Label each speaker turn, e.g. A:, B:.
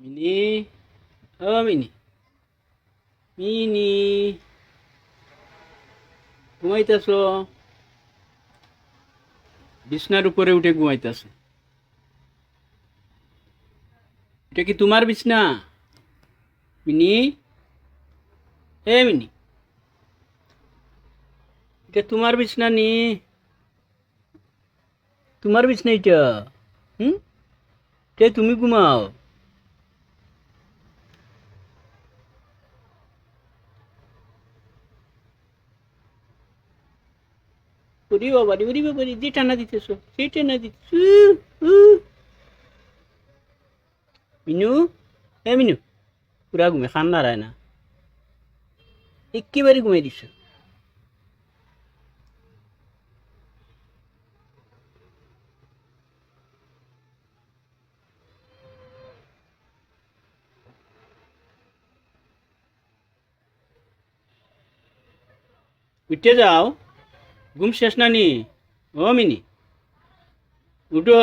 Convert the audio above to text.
A: Mini, ও মিনি। মিনি। ঘুমাইতেছ? বিছনার উপরে উঠে ঘুমাইতেছ। এটা কি তোমার বিছনা? মিনি? এ মিনি। এটা তোমার বিছনা নি। তোমার বিছনা এটা। হুম? কে তুমি ঘুমাও? ওরে বাবা রে ওরে বাবা রে যে টানা দিতেছো। টানা মিনু হ্যাঁ মিনু, পুরা ঘুমে খান নাড়ায় না। একেবারে ঘুমাই দিছ। উঠে যাও। ঘুম শেষ না নি ও মিনি উঠো